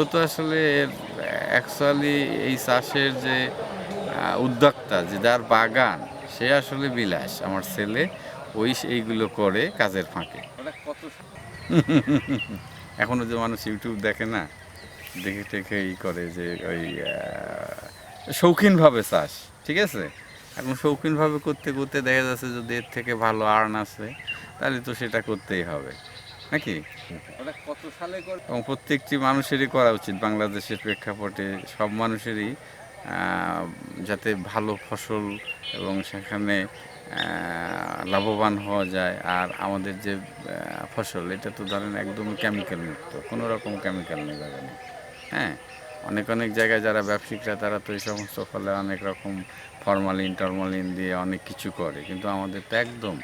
মূলত আসলে এর অ্যাকচুয়ালি এই চাষের যে উদ্যোক্তা যে যার বাগান সে আসলে বিলাস। আমার ছেলে ওই এইগুলো করে কাজের ফাঁকে। এখনও যে মানুষ ইউটিউব দেখে না দেখে টেকে ই করে যে ওই শৌখিনভাবে চাষ ঠিক আছে? এখন শৌখিনভাবে করতে করতে দেখা যাচ্ছে যদি এর থেকে ভালো আর্ন আছে তাহলে তো সেটা করতেই হবে। নাকি? কত সালে এবং প্রত্যেকটি মানুষেরই করা উচিত বাংলাদেশের প্রেক্ষাপটে। সব মানুষেরই যাতে ভালো ফসল এবং সেখানে লাভবান হওয়া যায়। আর আমাদের যে ফসল এটা তো ধরেন একদম কেমিক্যাল মুক্ত। কোনো রকম কেমিক্যাল নেই বাগানে। হ্যাঁ? অনেক অনেক জায়গায় যারা ব্যবসায়িকরা তারা তো এই সমস্ত ফলে অনেক রকম ফরমালিন টরমালিন দিয়ে অনেক কিছু করে। কিন্তু আমাদের তো একদম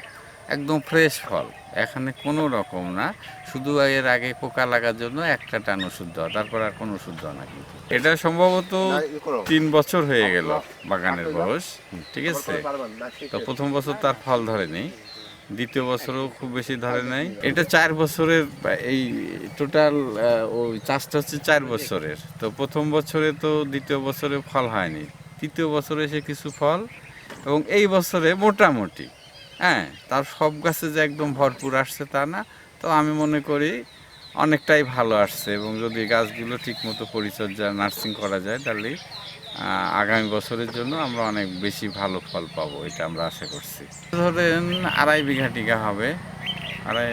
একদম ফ্রেশ ফল। এখানে কোনো রকম না। শুধু এর আগে পোকা লাগার জন্য একটা টান ওষুধ দেওয়া। তারপর আর কোনো ওষুধ দেওয়া না কিন্তু। এটা সম্ভবত তিন বছর হয়ে গেল বাগানের বয়স। ঠিক আছে? তো প্রথম বছর তার ফল ধরেনি। দ্বিতীয় বছরও খুব বেশি ধরে নাই। এটা চার বছরের এই টোটাল ওই চাষটা হচ্ছে চার বছরের। তো প্রথম বছরে তো দ্বিতীয় বছরে ফল হয়নি। তৃতীয় বছরে এসে কিছু ফল এবং এই বছরে মোটামুটি। হ্যাঁ তার সব গাছে যে একদম ভরপুর আসছে তা না। তো আমি মনে করি অনেকটাই ভালো আসছে এবং যদি গাছগুলো ঠিকমতো পরিচর্যা, নার্সিং করা যায় তাহলে আগামী বছরের জন্য আমরা অনেক বেশি ভালো ফল পাবো এটা আমরা আশা করছি। ধরেন আড়াই বিঘা টিকা হবে। আড়াই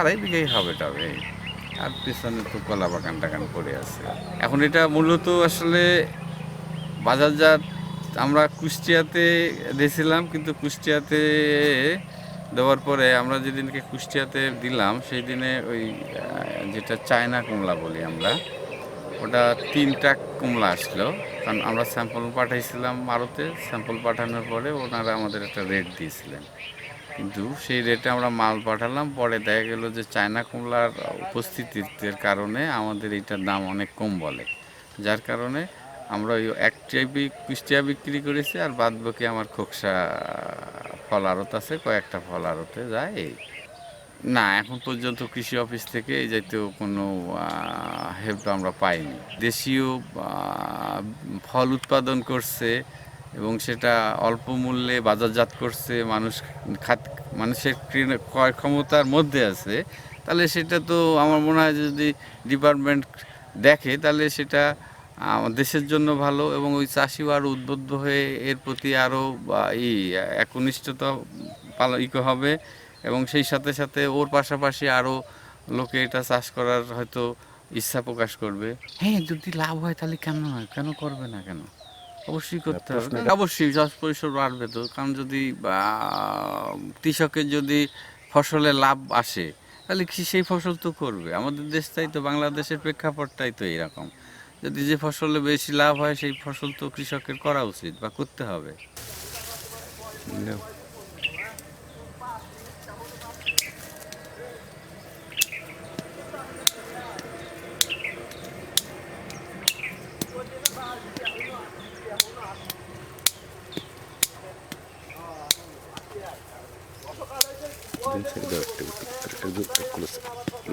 আড়াই বিঘাই হবে তবে। আর পিছনে তো কলা বাগান টাগান পড়ে আছে। এখন এটা মূলত আসলে বাজারজাত আমরা কুষ্টিয়াতে দিয়েছিলাম কিন্তু কুষ্টিয়াতে দেওয়ার পরে আমরা যেদিনকে কুষ্টিয়াতে দিলাম, সেই দিনে ওই যেটা চায়না কমলা বলি আমরা, ওটা তিনটা কমলা আসলো। কারণ আমরা স্যাম্পল পাঠাইছিলাম ভারতে স্যাম্পল পাঠানোর পরে ওনারা আমাদের একটা রেট দিয়েছিলেন। কিন্তু সেই রেটে আমরা মাল পাঠালাম, পরে দেখা গেল যে চায়না কমলার উপস্থিতির কারণে আমাদের এইটার দাম অনেক কম বলে। যার কারণে আমরা ওই একটাই বি- কুষ্টিয়া বিক্রি করেছি আর বাদ বাকি আমার খোকসা ফল আড়ত আছে, কয়েকটা ফল আড়তে যায়। না, এখন পর্যন্ত কৃষি অফিস থেকে এই জাতীয় কোনো হেল্প আমরা পাইনি। দেশীয় ফল উৎপাদন করছে এবং সেটা অল্প মূল্যে বাজারজাত করছে, মানুষ খাত, মানুষের ক্রয় ক্ষমতার মধ্যে আছে। তাহলে সেটা তো আমার মনে হয় যদি ডিপার্টমেন্ট দেখে, তাহলে সেটা দেশের জন্য ভালো এবং ওই চাষিও আরও উদ্বুদ্ধ হয়ে এর প্রতি আরও ই একনিষ্ঠতা পালন ই হবে এবং সেই সাথে সাথে ওর পাশাপাশি আরও লোকে এটা চাষ করার হয়তো ইচ্ছা প্রকাশ করবে। হ্যাঁ যদি লাভ হয় তাহলে কেন হয় কেন করবে না কেন? অবশ্যই করতে হবে। অবশ্যই চাষ পরিসর বাড়বে তো কারণ যদি কৃষকের যদি ফসলে লাভ আসে তাহলে কৃষি সেই ফসল তো করবে? আমাদের দেশটাই তো বাংলাদেশের প্রেক্ষাপটটাই তো এরকম। যদি যে ফসলে বেশি লাভ হয়, সেই ফসল তো কৃষকের করা উচিত বা করতে হবে।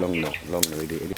লং নাও এটি এটি